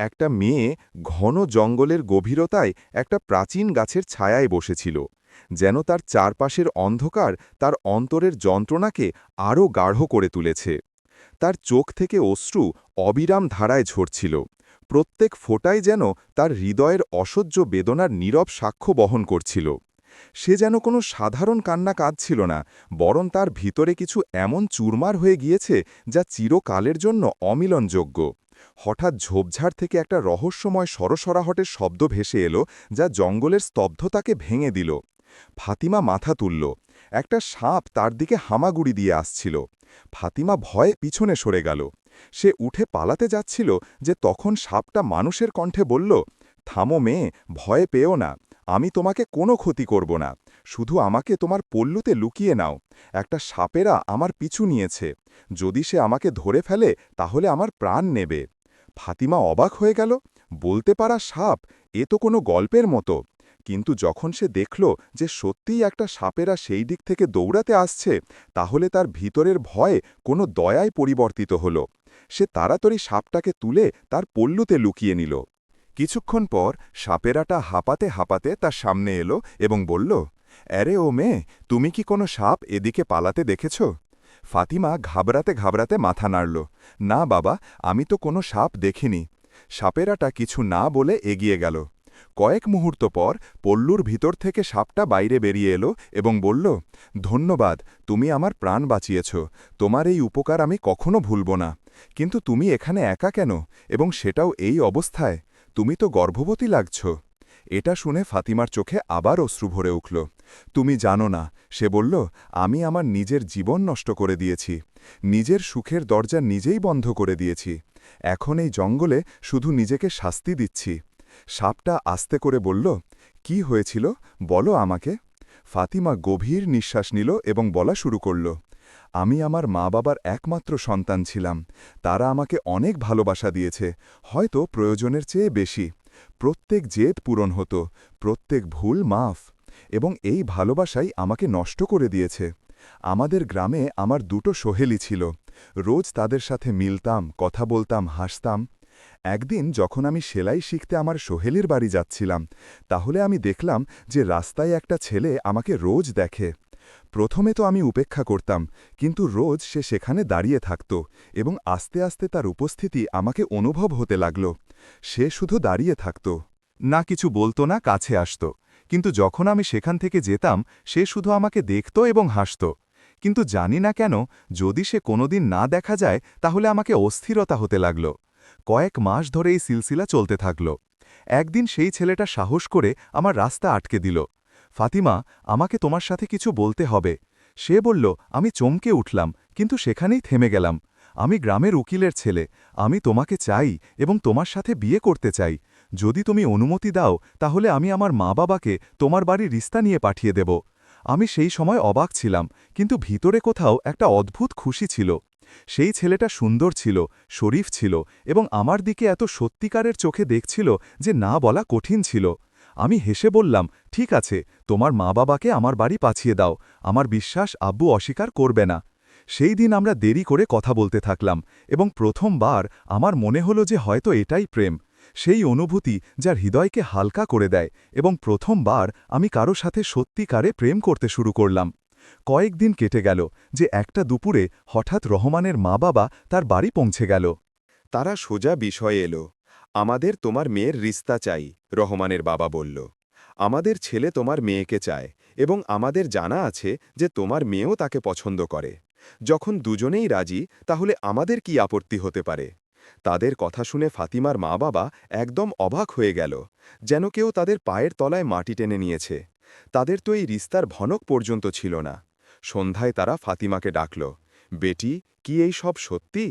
একটা মেয়ে ঘন জঙ্গলের গভীরতায় একটা প্রাচীন গাছের ছায়ায় বসেছিল। যেন তার চারপাশের অন্ধকার তার অন্তরের যন্ত্রণাকে আরও গাঢ় করে তুলেছে। তার চোখ থেকে অশ্রু অবিরাম ধারায় ঝরছিল। প্রত্যেক ফোঁটায় যেন তার হৃদয়ের অসহ্য বেদনার নীরব সাক্ষ্য বহন করছিল। সে যেন কোনো সাধারণ কান্না কাঁদছিল না, বরং তার ভিতরে কিছু এমন চুরমার হয়ে গিয়েছে যা চিরকালের জন্য অমিলনযোগ্য। হঠাৎ ঝোপঝাড় থেকে একটা রহস্যময় সরসরাহটের শব্দ ভেসে এলো যা জঙ্গলের স্তব্ধতাকে ভেঙে দিল। ফাতিমা মাথা তুলল। একটা সাপ তার দিকে হামাগুড়ি দিয়ে আসছিল। ফাতিমা ভয়ে পিছনে সরে গেল। সে উঠে পালাতে যাচ্ছিল যে তখন সাপটা মানুষের কণ্ঠে বলল, থামো মেয়ে, ভয়ে পেও না। আমি তোমাকে কোনো ক্ষতি করব না। শুধু আমাকে তোমার পল্লুতে লুকিয়ে নাও। একটা সাপেরা আমার পিছু নিয়েছে। যদি সে আমাকে ধরে ফেলে, তাহলে আমার প্রাণ নেবে। ফাতিমা অবাক হয়ে গেল। বলতে পারা সাপ, এ তো কোনো গল্পের মতো। কিন্তু যখন সে দেখল যে সত্যিই একটা সাপেরা সেই দিক থেকে দৌড়াতে আসছে, তাহলে তার ভিতরের ভয় কোনো দয়ায় পরিবর্তিত হল। সে তাড়াতাড়ি সাপটাকে তুলে তার পল্লুতে লুকিয়ে নিল। কিছুক্ষণ পর সাপেরাটা হাঁপাতে হাঁপাতে তার সামনে এলো এবং বলল, অ্যারে ও মেয়ে, তুমি কি কোনো সাপ এদিকে পালাতে দেখেছ? ফাতিমা ঘাবড়াতে ঘাবড়াতে মাথা নাড়ল, না বাবা, আমি তো কোনো সাপ দেখিনি। সাপেরাটা কিছু না বলে এগিয়ে গেল। কয়েক মুহূর্ত পর পল্লুর ভিতর থেকে সাপটা বাইরে বেরিয়ে এলো এবং বলল, ধন্যবাদ, তুমি আমার প্রাণ বাঁচিয়েছ, তোমার এই উপকার আমি কখনো ভুলব না। কিন্তু তুমি এখানে একা কেন এবং সেটাও এই অবস্থায়? তুমি তো গর্ভবতী লাগছ। এটা শুনে ফাতিমার চোখে আবার অশ্রু ভরে উঠল। তুমি জানো না, সে বলল, আমি আমার নিজের জীবন নষ্ট করে দিয়েছি। নিজের সুখের দরজা নিজেই বন্ধ করে দিয়েছি। এখন এই জঙ্গলে শুধু নিজেকে শাস্তি দিচ্ছি। সাপটা আস্তে করে বলল, কি হয়েছিল? বলো আমাকে। ফাতিমা গভীর নিঃশ্বাস নিল এবং বলা শুরু করল আমি আমার মা বাবার একমাত্র সন্তান ছিলাম। তারা আমাকে অনেক ভালোবাসা দিয়েছে, হয়তো প্রয়োজনের চেয়ে বেশি। প্রত্যেক জেদ পূরণ হতো, প্রত্যেক ভুল মাফ, এবং এই ভালোবাসাই আমাকে নষ্ট করে দিয়েছে। আমাদের গ্রামে আমার দুটো সোহেলি ছিল। রোজ তাদের সাথে মিলতাম, কথা বলতাম, হাসতাম। একদিন যখন আমি সেলাই শিখতে আমার সোহেলির বাড়ি যাচ্ছিলাম, তাহলে আমি দেখলাম যে রাস্তায় একটা ছেলে আমাকে রোজ দেখে। প্রথমে তো আমি উপেক্ষা করতাম, কিন্তু রোজ সে সেখানে দাঁড়িয়ে থাকত এবং আস্তে আস্তে তার উপস্থিতি আমাকে অনুভব হতে লাগল। সে শুধু দাঁড়িয়ে থাকত। না কিছু বলতো, না কাছে আসত, কিন্তু যখন আমি সেখান থেকে যেতাম, সে শুধু আমাকে দেখত এবং হাসত। কিন্তু জানি না কেন, যদি সে কোনোদিন না দেখা যায়, তাহলে আমাকে অস্থিরতা হতে লাগল। কয়েক মাস ধরে এই সিলসিলা চলতে থাকল। একদিন সেই ছেলেটা সাহস করে আমার রাস্তা আটকে দিল। ফাতিমা, আমাকে তোমার সাথে কিছু বলতে হবে। সে বলল, আমি চমকে উঠলাম, কিন্তু সেখানেই থেমে গেলাম। আমি গ্রামের উকিলের ছেলে, আমি তোমাকে চাই এবং তোমার সাথে বিয়ে করতে চাই। যদি তুমি অনুমতি দাও, তাহলে আমি আমার মা বাবাকে তোমার বাড়ির রিস্তা নিয়ে পাঠিয়ে দেব। আমি সেই সময় অবাক ছিলাম, কিন্তু ভিতরে কোথাও একটা অদ্ভুত খুশি ছিল। সেই ছেলেটা সুন্দর ছিল, শরীফ ছিল এবং আমার দিকে এত সত্যিকারের চোখে দেখছিল যে না বলা কঠিন ছিল। আমি হেসে বললাম, ঠিক আছে, তোমার মা বাবাকে আমার বাড়ি পাঠিয়ে দাও, আমার বিশ্বাস আব্বু অস্বীকার করবে না। সেই দিন আমরা দেরি করে কথা বলতে থাকলাম এবং প্রথমবার আমার মনে হলো যে হয়তো এটাই প্রেম, সেই অনুভূতি যার হৃদয়কে হালকা করে দেয় এবং প্রথমবার আমি কারও সাথে সত্যিকারে প্রেম করতে শুরু করলাম। কয়েকদিন কেটে গেল যে একটা দুপুরে হঠাৎ রহমানের মা বাবা তার বাড়ি পৌঁছে গেল। তারা সোজা বিষয়ে এলো। আমাদের তোমার মেয়ের রিস্তা চাই, রহমানের বাবা বলল। আমাদের ছেলে তোমার মেয়েকে চায় এবং আমাদের জানা আছে যে তোমার মেয়েও তাকে পছন্দ করে। যখন দুজনেই রাজি, তাহলে আমাদের কি আপত্তি হতে পারে? তাদের কথা শুনে ফাতিমার মা বাবা একদম অবাক হয়ে গেল, যেন কেউ তাদের পায়ের তলায় মাটি টেনে নিয়েছে। তাদের তো এই রিস্তার ভনক পর্যন্ত ছিল না। সন্ধ্যায় তারা ফাতিমাকে ডাকল, বেটি, কি এই সব সত্যি?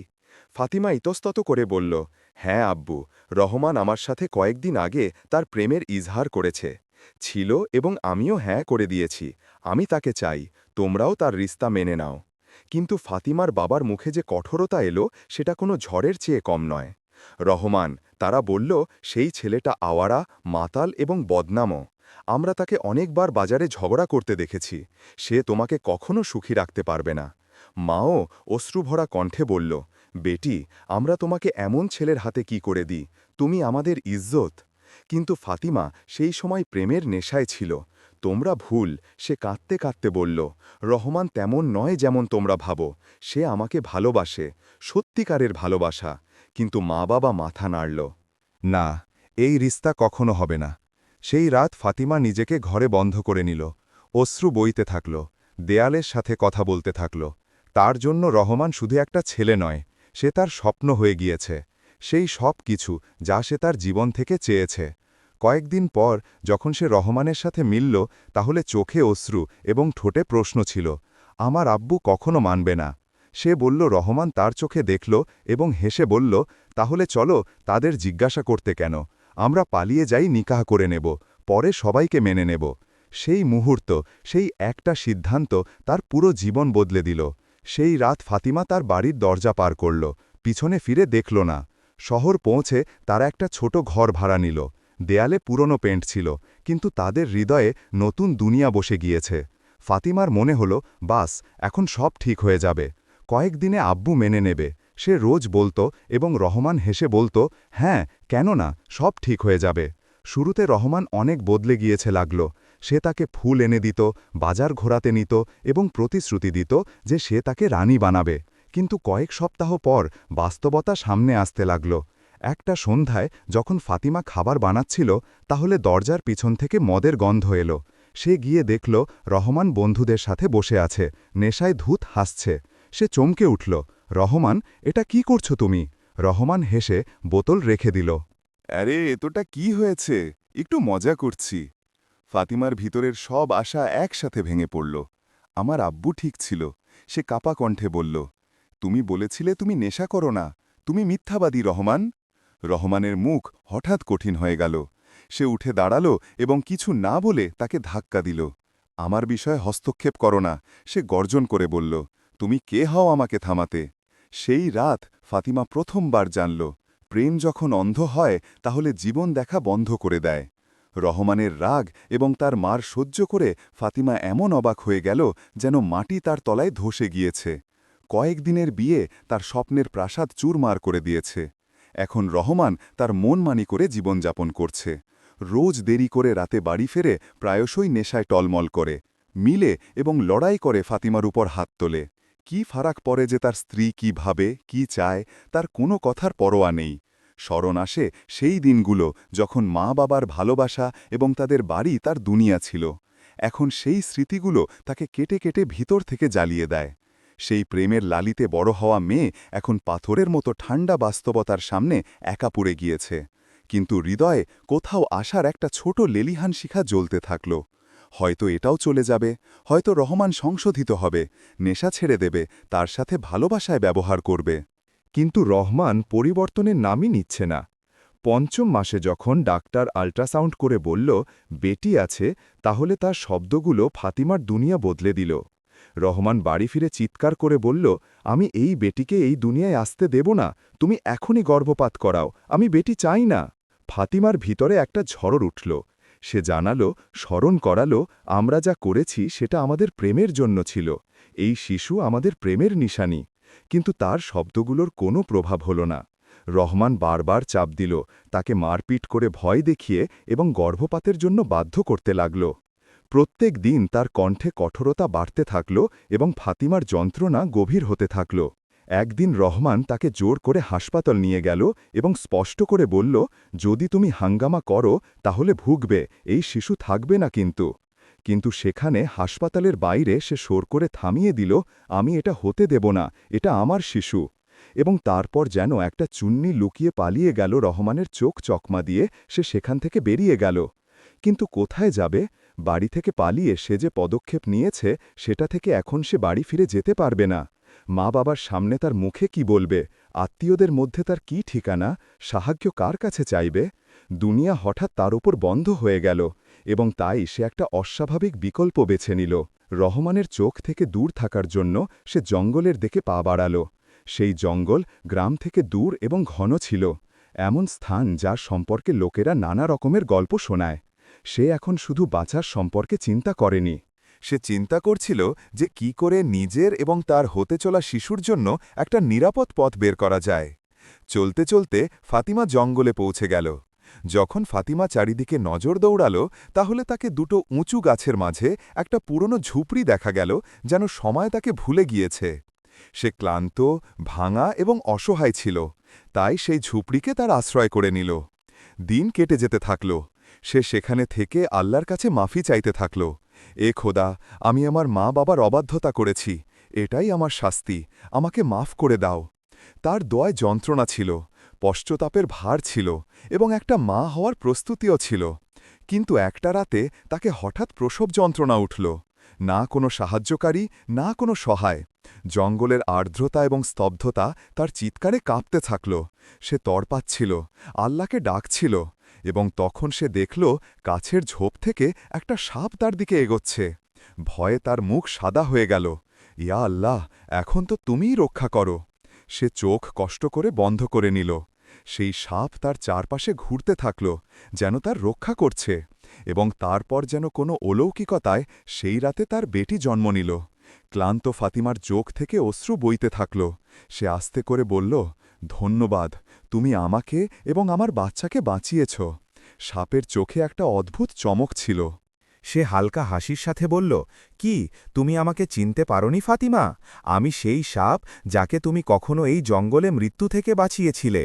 ফাতিমা ইতস্তত করে বলল হ্যাঁ আব্বু, রহমান আমার সাথে কয়েকদিন আগে তার প্রেমের ইজহার করেছে। ছিল এবং আমিও হ্যাঁ করে দিয়েছি। আমি তাকে চাই, তোমরাও তার রিস্তা মেনে নাও। কিন্তু ফাতিমার বাবার মুখে যে কঠোরতা এলো, সেটা কোনো ঝড়ের চেয়ে কম নয়। রহমান, তারা বলল, সেই ছেলেটা আওয়ারা, মাতাল এবং বদনামও। আমরা তাকে অনেকবার বাজারে ঝগড়া করতে দেখেছি। সে তোমাকে কখনো সুখী রাখতে পারবে না। মাও অশ্রুভরা কণ্ঠে বলল বেটি, আমরা তোমাকে এমন ছেলের হাতে কি করে দিই? তুমি আমাদের ইজ্জত। কিন্তু ফাতিমা সেই সময় প্রেমের নেশায় ছিল। তোমরা ভুল, সে কাঁদতে কাঁদতে বলল, রহমান তেমন নয় যেমন তোমরা ভাবো। সে আমাকে ভালোবাসে, সত্যিকারের ভালোবাসা। কিন্তু মা বাবা মাথা নাড়ল, না, এই রিস্তা কখনো হবে না। সেই রাত ফাতিমা নিজেকে ঘরে বন্ধ করে নিল, অশ্রু বইতে থাকল, দেয়ালের সাথে কথা বলতে থাকল। তার জন্য রহমান শুধু একটা ছেলে নয় সে তার স্বপ্ন হয়ে গিয়েছে। সেই সব কিছু যা সে তার জীবন থেকে চেয়েছে। কয়েকদিন পর যখন সে রহমানের সাথে মিলল, তাহলে চোখে অশ্রু এবং ঠোঁটে প্রশ্ন ছিল, আমার আব্বু কখনো মানবে না। সে বলল, রহমান তার চোখে দেখল এবং হেসে বলল, তাহলে চলো তাদের জিজ্ঞাসা করতে কেন? আমরা পালিয়ে যাই, নিকাহ করে নেব, পরে সবাইকে মেনে নেব। সেই মুহূর্ত, সেই একটা সিদ্ধান্ত তার পুরো জীবন বদলে দিল। সেই রাত ফাতিমা তার বাড়ির দরজা পার করল, পিছনে ফিরে দেখল না। শহর পৌঁছে তারা একটা ছোট ঘর ভাড়া নিল। দেয়ালে পুরনো পেন্ট ছিল, কিন্তু তাদের হৃদয়ে নতুন দুনিয়া বসে গিয়েছে। ফাতিমার মনে হল, বাস, এখন সব ঠিক হয়ে যাবে। কয়েকদিনে আব্বু মেনে নেবে। সে রোজ বলতো এবং রহমান হেসে বলতো হ্যাঁ কেন না সব ঠিক হয়ে যাবে। শুরুতে রহমান অনেক বদলে গিয়েছে লাগল সে তাকে ফুল এনে দিত, বাজার ঘোরাতে নিত এবং প্রতিশ্রুতি দিত যে সে তাকে রানী বানাবে। কিন্তু কয়েক সপ্তাহ পর বাস্তবতা সামনে আসতে লাগল। একটা সন্ধ্যায় যখন ফাতিমা খাবার বানাচ্ছিল, তাহলে দরজার পিছন থেকে মদের গন্ধ এলো। সে গিয়ে দেখল রহমান বন্ধুদের সাথে বসে আছে, নেশায় ধূত হাসছে। সে চমকে উঠল, রহমান, এটা কি করছ তুমি? রহমান হেসে বোতল রেখে দিল, আরে, এতটা কি হয়েছে? একটু মজা করছি। ফাতিমার ভিতরের সব আশা একসাথে ভেঙে পড়ল। আমার আব্বু ঠিক ছিল। সে কাপা কণ্ঠে বলল, তুমি বলেছিলে তুমি নেশা করো না। তুমি মিথ্যাবাদী, রহমান। রহমানের মুখ হঠাৎ কঠিন হয়ে গেল। সে উঠে দাঁড়াল এবং কিছু না বলে তাকে ধাক্কা দিল। আমার বিষয়ে হস্তক্ষেপ করো না। সে গর্জন করে বলল, তুমি কে হও আমাকে থামাতে? সেই রাত ফাতিমা প্রথমবার জানল, প্রেম যখন অন্ধ হয়, তাহলে জীবন দেখা বন্ধ করে দেয়। রহমানের রাগ এবং তার মার সহ্য করে ফাতিমা এমন অবাক হয়ে গেল যেন মাটি তার তলায় ধসে গিয়েছে। কয়েকদিনের বিয়ে তার স্বপ্নের প্রাসাদ চুরমার করে দিয়েছে। এখন রহমান তার মন মানি করে জীবনযাপন করছে। রোজ দেরি করে রাতে বাড়ি ফেরে প্রায়শই নেশায় টলমল করে, মিলে এবং লড়াই করে ফাতিমার উপর হাত তোলে। কি ফারাক পড়ে যে তার স্ত্রী কি ভাবে, কি চায়, তার কোনো কথার পরোয়া নেই। স্মরণ আসে সেই দিনগুলো যখন মা বাবার ভালোবাসা এবং তাদের বাড়ি তার দুনিয়া ছিল। এখন সেই স্মৃতিগুলো তাকে কেটে কেটে ভিতর থেকে জ্বালিয়ে দেয়। সেই প্রেমের লালিতে বড় হওয়া মেয়ে এখন পাথরের মতো ঠান্ডা বাস্তবতার সামনে একা পড়ে গিয়েছে। কিন্তু হৃদয়ে কোথাও আসার একটা ছোট লেলিহান শিখা জ্বলতে থাকল। হয়তো এটাও চলে যাবে, হয়তো রহমান সংশোধিত হবে, নেশা ছেড়ে দেবে, তার সাথে ভালোবাসায় ব্যবহার করবে। কিন্তু রহমান পরিবর্তনের নামই নিচ্ছে না। পঞ্চম মাসে যখন ডাক্তার আল্ট্রাসাউন্ড করে বলল, বেটি আছে, তাহলে তার শব্দগুলো ফাতিমার দুনিয়া বদলে দিল। রহমান বাড়ি ফিরে চিৎকার করে বলল, আমি এই বেটিকে এই দুনিয়ায় আসতে দেব না, তুমি এখনই গর্ভপাত করাও, আমি বেটি চাই না। ফাতিমার ভিতরে একটা ঝড়র উঠল। সে জানালো, স্মরণ করালো, আমরা যা করেছি সেটা আমাদের প্রেমের জন্য ছিল। এই শিশু আমাদের প্রেমের নিশানি। কিন্তু তার শব্দগুলোর কোনো প্রভাব হল না। রহমান বারবার চাপ দিল, তাকে মারপিট করে ভয় দেখিয়ে এবং গর্ভপাতের জন্য বাধ্য করতে লাগল। প্রত্যেক দিন তার কণ্ঠে কঠোরতা বাড়তে থাকল এবং ফাতিমার যন্ত্রণা গভীর হতে থাকল। একদিন রহমান তাকে জোর করে হাসপাতাল নিয়ে গেল এবং স্পষ্ট করে বলল, যদি তুমি হাঙ্গামা করো, তাহলে ভুগবে, এই শিশু থাকবে না কিন্তু। কিন্তু সেখানে হাসপাতালের বাইরে সে সোর করে থামিয়ে দিল, আমি এটা হতে দেব না, এটা আমার শিশু। এবং তারপর যেন একটা চুন্নি লুকিয়ে পালিয়ে গেল রহমানের চোখ চকমা দিয়ে, সে সেখান থেকে বেরিয়ে গেল। কিন্তু কোথায় যাবে? বাড়ি থেকে পালিয়ে সে যে পদক্ষেপ নিয়েছে, সেটা থেকে এখন সে বাড়ি ফিরে যেতে পারবে না। মা বাবার সামনে তার মুখে কি বলবে? আত্মীয়দের মধ্যে তার কি ঠিকানা? সাহায্য কার কাছে চাইবে? দুনিয়া হঠাৎ তার উপর বন্ধ হয়ে গেল। এবং তাই সে একটা অস্বাভাবিক বিকল্প বেছে নিল। রহমানের চোখ থেকে দূর থাকার জন্য সে জঙ্গলের দিকে পা বাড়াল। সেই জঙ্গল গ্রাম থেকে দূর এবং ঘন ছিল। এমন স্থান যার সম্পর্কে লোকেরা নানা রকমের গল্প শোনায়। সে এখন শুধু বাঁচার সম্পর্কে চিন্তা করেনি। সে চিন্তা করছিল যে কি করে নিজের এবং তার হতে চলা শিশুর জন্য একটা নিরাপদ পথ বের করা যায়। চলতে চলতে ফাতিমা জঙ্গলে পৌঁছে গেল। যখন ফাতিমা চারিদিকে নজর দৌড়াল, তাহলে তাকে দুটো উঁচু গাছের মাঝে একটা পুরনো ঝুপড়ি দেখা গেল যেন সময় তাকে ভুলে গিয়েছে। সে ক্লান্ত, ভাঙা এবং অসহায় ছিল, তাই সেই ঝুপড়িকে তার আশ্রয় করে নিল। দিন কেটে যেতে থাকল, সে সেখানে থেকে আল্লাহর কাছে মাফি চাইতে থাকল। এ খোদা, আমি আমার মা বাবার অবাধ্যতা করেছি, এটাই আমার শাস্তি, আমাকে মাফ করে দাও। তার দোয়ায় যন্ত্রণা ছিল। পশ্চতাপের ভার ছিল এবং একটা মা হওয়ার প্রস্তুতিও ছিল। কিন্তু একটা রাতে তাকে হঠাৎ প্রসব যন্ত্রণা উঠল। না কোনো সাহায্যকারী, না কোনো সহায়। জঙ্গলের আর্দ্রতা এবং স্তব্ধতা তার চিৎকারে কাঁপতে থাকল। সে তরপাচ্ছিল আল্লাহকে ডাকছিল এবং তখন সে দেখল কাছের ঝোপ থেকে একটা সাপ তার দিকে এগোচ্ছে। ভয়ে তার মুখ সাদা হয়ে গেল। ইয়া আল্লাহ, এখন তো তুমিই রক্ষা করো। সে চোখ কষ্ট করে বন্ধ করে নিল। সেই সাপ তার চারপাশে ঘুরতে থাকল, যেন তার রক্ষা করছে, এবং তারপর যেন কোনো অলৌকিকতায় সেই রাতে তার বেটি জন্ম নিল। ক্লান্ত ফাতিমার চোখ থেকে অশ্রু বইতে থাকল। সে আস্তে করে বলল, ধন্যবাদ, তুমি আমাকে এবং আমার বাচ্চাকে বাঁচিয়েছ। সাপের চোখে একটা অদ্ভুত চমক ছিল। সে হালকা হাসির সাথে বলল, কি, তুমি আমাকে চিনতে পারোনি ফাতিমা? আমি সেই সাপ যাকে তুমি কখনো এই জঙ্গলে মৃত্যু থেকে বাঁচিয়েছিলে।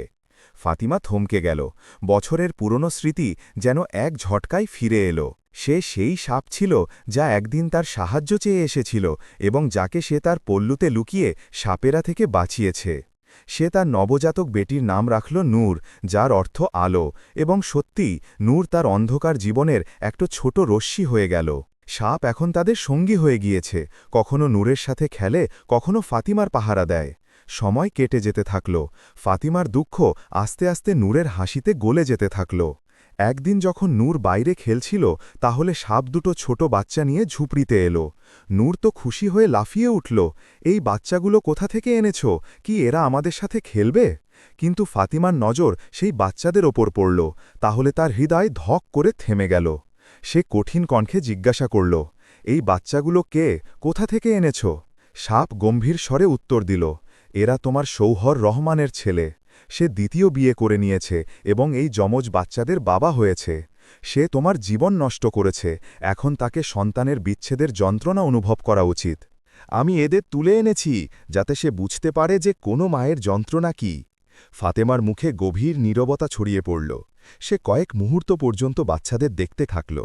ফাতিমা থমকে গেল। বছরের পুরনো স্মৃতি যেন এক ঝটকায় ফিরে এলো। সে সেই সাপ ছিল যা একদিন তার সাহায্য চেয়ে এসেছিল এবং যাকে সে তার পল্লুতে লুকিয়ে সাপেরা থেকে বাঁচিয়েছে। সে তার নবজাতক বেটির নাম রাখল নূর, যার অর্থ আলো, এবং সত্যি নূর তার অন্ধকার জীবনের একটা ছোট রশ্মি হয়ে গেল। সাপ এখন তাদের সঙ্গী হয়ে গিয়েছে, কখনো নূরের সাথে খেলে, কখনো ফাতিমার পাহারা দেয়। সময় কেটে যেতে থাকল। ফাতিমার দুঃখ আস্তে আস্তে নূরের হাসিতে গলে যেতে থাকল। একদিন যখন নূর বাইরে খেলছিল, তাহলে সাপ দুটো ছোট বাচ্চা নিয়ে ঝুপড়িতে এলো। নূর তো খুশি হয়ে লাফিয়ে উঠল, এই বাচ্চাগুলো কোথা থেকে এনেছ? কি এরা আমাদের সাথে খেলবে? কিন্তু ফাতিমার নজর সেই বাচ্চাদের ওপর পড়ল, তাহলে তার হৃদয় ধক করে থেমে গেল। সে কঠিন কণ্ঠে জিজ্ঞাসা করল, এই বাচ্চাগুলো কে? কোথা থেকে এনেছ? সাপ গম্ভীর স্বরে উত্তর দিল এরা তোমার সৌহর রহমানের ছেলে। সে দ্বিতীয় বিয়ে করে নিয়েছে এবং এই যমজ বাচ্চাদের বাবা হয়েছে। সে তোমার জীবন নষ্ট করেছে। এখন তাকে সন্তানের বিচ্ছেদের যন্ত্রণা অনুভব করা উচিত। আমি এদের তুলে এনেছি, যাতে সে বুঝতে পারে যে কোনো মায়ের যন্ত্রণা কি। ফাতেমার মুখে গভীর নীরবতা ছড়িয়ে পড়ল। সে কয়েক মুহূর্ত পর্যন্ত বাচ্চাদের দেখতে থাকল।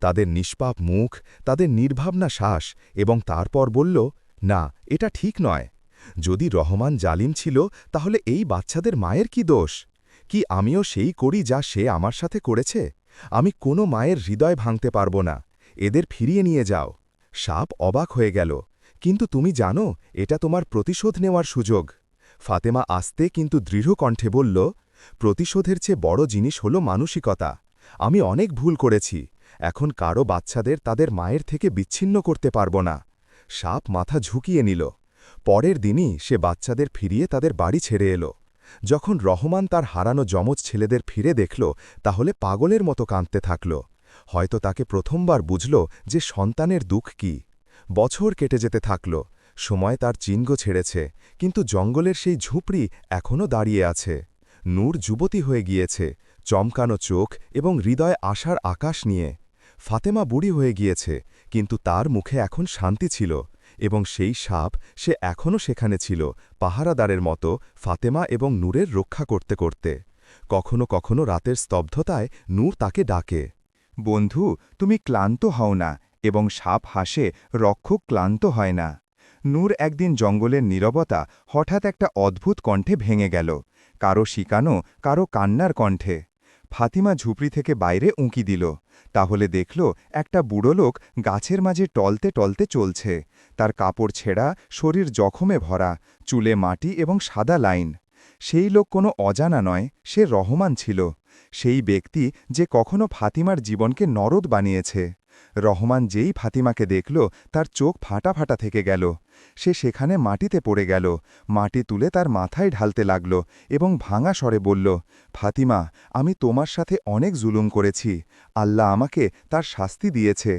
তাদের নিষ্পাপ মুখ, তাদের নির্ভাবনা শ্বাস এবং তারপর বলল, না, এটা ঠিক নয়। যদি রহমান জালিম ছিল, তাহলে এই বাচ্চাদের মায়ের কি দোষ? কি আমিও সেই করি যা সে আমার সাথে করেছে? আমি কোনো মায়ের হৃদয় ভাঙতে পারব না। এদের ফিরিয়ে নিয়ে যাও। সাপ অবাক হয়ে গেল। কিন্তু তুমি জানো, এটা তোমার প্রতিশোধ নেওয়ার সুযোগ। ফাতেমা আসতে কিন্তু দৃঢ় কণ্ঠে বলল, প্রতিশোধের চেয়ে বড় জিনিস হল মানসিকতা। আমি অনেক ভুল করেছি। এখন কারও বাচ্চাদের তাদের মায়ের থেকে বিচ্ছিন্ন করতে পারব না। সাপ মাথা ঝুঁকিয়ে নিল। পরের দিনই সে বাচ্চাদের ফিরিয়ে তাদের বাড়ি ছেড়ে এলো। যখন রহমান তার হারানো যমজ ছেলেদের ফিরে দেখল, তাহলে পাগলের মতো কাঁদতে থাকল। হয়তো তাকে প্রথমবার বুঝল যে সন্তানের দুঃখ কি। বছর কেটে যেতে থাকল, সময় তার চিহ্ন ছেড়েছে, কিন্তু জঙ্গলের সেই ঝুপড়ি এখনও দাঁড়িয়ে আছে। নূর যুবতী হয়ে গিয়েছে, চমকানো চোখ এবং হৃদয় আশার আকাশ নিয়ে। ফাতেমা বুড়ি হয়ে গিয়েছে, কিন্তু তার মুখে এখন শান্তি ছিল। এবং সেই সাপ সে এখনও সেখানে ছিল, পাহারাদারের মতো ফাতেমা এবং নূরের রক্ষা করতে করতে। কখনো কখনো রাতের স্তব্ধতায় নূর তাকে ডাকে, বন্ধু, তুমি ক্লান্ত হও না এবং সাপ হাসে রক্ষক ক্লান্ত হয় না। নূর একদিন জঙ্গলের নীরবতা হঠাৎ একটা অদ্ভুত কণ্ঠে ভেঙে গেল, কারও শিকানো, কারও কান্নার কণ্ঠে। ফাতিমা ঝুপড়ি থেকে বাইরে উঁকি দিল, তাহলে দেখল একটা বুড়ো লোক গাছের মাঝে টলতে টলতে চলছে। তার কাপড় ছেঁড়া, শরীর জখমে ভরা, চুলে মাটি এবং সাদা লাইন। সেই লোক কোনো অজানা নয়, সে রহমান ছিল। সেই ব্যক্তি যে কখনো ফাতিমার জীবনকে নরদ বানিয়েছে। রহমান যেই ফাতিমাকে দেখল, তার চোখ ফাটা ফাটা থেকে গেল। সে সেখানে মাটিতে পড়ে গেল। মাটি তুলে তার মাথায় ঢালতে লাগল এবং ভাঙা স্বরে বলল, ফাতিমা, আমি তোমার সাথে অনেক জুলুম করেছি। আল্লাহ আমাকে তার শাস্তি দিয়েছে।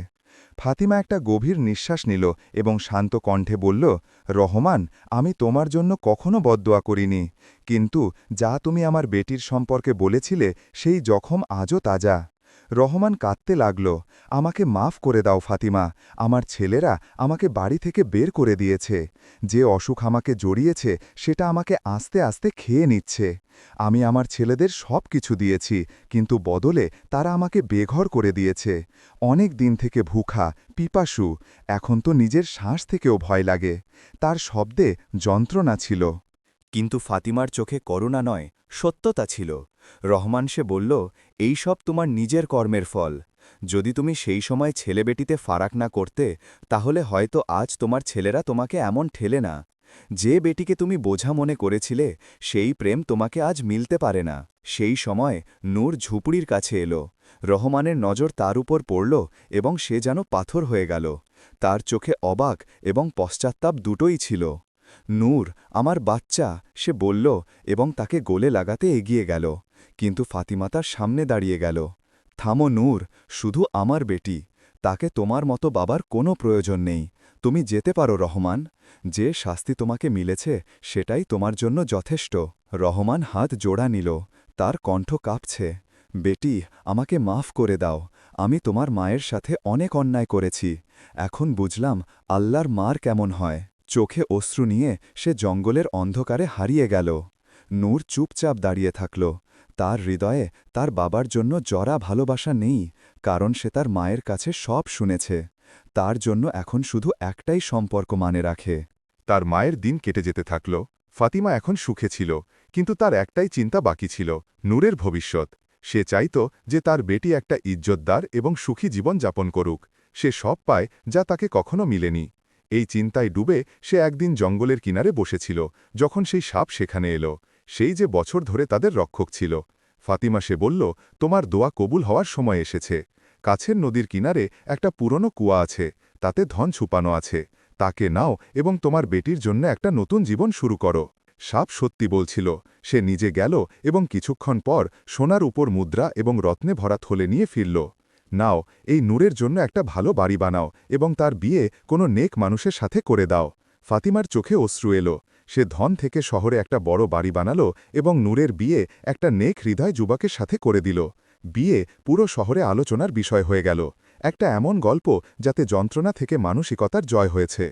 ফাতিমা একটা গভীর নিঃশ্বাস নিল এবং শান্ত কণ্ঠে বলল, রহমান, আমি তোমার জন্য কখনো বদোয়া করিনি। কিন্তু যা তুমি আমার বেটির সম্পর্কে বলেছিলে, সেই জখম আজও তাজা। রহমান কাঁদতে লাগল, আমাকে মাফ করে দাও ফাতিমা, আমার ছেলেরা আমাকে বাড়ি থেকে বের করে দিয়েছে। যে অসুখ আমাকে জড়িয়েছে, সেটা আমাকে আস্তে আস্তে খেয়ে নিচ্ছে। আমি আমার ছেলেদের সব কিছু দিয়েছি, কিন্তু বদলে তারা আমাকে বেঘর করে দিয়েছে। অনেক দিন থেকে ভুখা, পিপাসু, এখন তো নিজের শ্বাস থেকেও ভয় লাগে। তার শব্দে যন্ত্রণা ছিল। কিন্তু ফাতিমার চোখে করুণা নয়, সত্যতা ছিল। রহমান সে বলল, এই সব তোমার নিজের কর্মের ফল। যদি তুমি সেই সময় ছেলেবেটিতে ফারাক না করতে, তাহলে হয়তো আজ তোমার ছেলেরা তোমাকে এমন ঠেলে না। যে বেটিকে তুমি বোঝা মনে করেছিলে, সেই প্রেম তোমাকে আজ মিলতে পারে না। সেই সময় নূর ঝুপড়ির কাছে এলো। রহমানের নজর তার উপর পড়ল এবং সে যেন পাথর হয়ে গেল। তার চোখে অবাক এবং পশ্চাত্তাপ দুটোই ছিল। নূর, আমার বাচ্চা, সে বলল এবং তাকে গোলে লাগাতে এগিয়ে গেল। কিন্তু ফাতিমা তার সামনে দাঁড়িয়ে গেল। থামো নূর, শুধু আমার বেটি, তাকে তোমার মতো বাবার কোনো প্রয়োজন নেই। তুমি যেতে পারো, রহমান। যে শাস্তি তোমাকে মিলেছে, সেটাই তোমার জন্য যথেষ্ট। রহমান হাত জোড়া নিল, তার কণ্ঠ কাঁপছে। বেটি, আমাকে মাফ করে দাও। আমি তোমার মায়ের সাথে অনেক অন্যায় করেছি। এখন বুঝলাম আল্লাহর মার কেমন হয়। চোখে অশ্রু নিয়ে সে জঙ্গলের অন্ধকারে হারিয়ে গেল। নূর চুপচাপ দাঁড়িয়ে থাকল। তার হৃদয়ে তার বাবার জন্য জরা ভালোবাসা নেই, কারণ সে তার মায়ের কাছে সব শুনেছে। তার জন্য এখন শুধু একটাই সম্পর্ক মানে রাখে। তার মায়ের দিন কেটে যেতে থাকল, ফাতিমা এখন সুখে ছিল, কিন্তু তার একটাই চিন্তা বাকি ছিল, নূরের ভবিষ্যৎ। সে চাইত যে তার বেটি একটা ইজ্জতদার এবং সুখী জীবন যাপন করুক। সে সব পায় যা তাকে কখনো মিলেনি। এই চিন্তায় ডুবে সে একদিন জঙ্গলের কিনারে বসেছিল, যখন সেই সাপ সেখানে এলো। সেই যে বছর ধরে তাদের রক্ষক ছিল। ফাতিমা সে বলল, তোমার দোয়া কবুল হওয়ার সময় এসেছে। কাছের নদীর কিনারে একটা পুরনো কুয়া আছে, তাতে ধন ছুপানো আছে। তাকে নাও এবং তোমার বেটির জন্য একটা নতুন জীবন শুরু করো। সাপ সত্যি বলছিল, সে নিজে গেল এবং কিছুক্ষণ পর সোনার উপর মুদ্রা এবং রত্নে ভরা থলে নিয়ে ফিরল। নাও, এই নূরের জন্য একটা ভালো বাড়ি বানাও এবং তার বিয়ে কোনো নেক মানুষের সাথে করে দাও। ফাতিমার চোখে অশ্রু এলো। সে ধন থেকে শহরে একটা বড় বাড়ি বানালো এবং নূরের বিয়ে একটা নেক হৃদয় যুবকের সাথে করে দিল। বিয়ে পুরো শহরে আলোচনার বিষয় হয়ে গেল। একটা এমন গল্প যাতে যন্ত্রণা থেকে মানসিকতার জয় হয়েছে।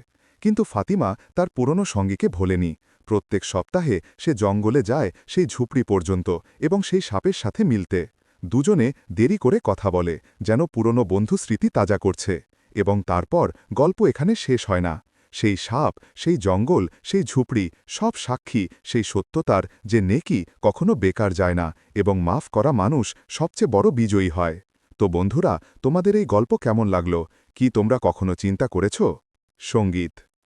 কিন্তু ফাতিমা তার পুরনো সঙ্গীকে ভোলেনি। প্রত্যেক সপ্তাহে সে জঙ্গলে যায় সেই ঝুপড়ি পর্যন্ত এবং সেই সাপের সাথে মিলতে। দুজনে দেরি করে কথা বলে, যেন পুরনো বন্ধু স্মৃতি তাজা করছে। এবং তারপর গল্প এখানে শেষ হয় না। সেই সাপ, সেই জঙ্গল, সেই ঝুপড়ি, সব সাক্ষী, সেই সত্যতার যে নেকি কখনো বেকার যায় না এবং মাফ করা মানুষ সবচেয়ে বড় বিজয়ী হয়। তো বন্ধুরা, তোমাদের এই গল্প কেমন লাগল? কি তোমরা কখনো চিন্তা করেছ? সংগীত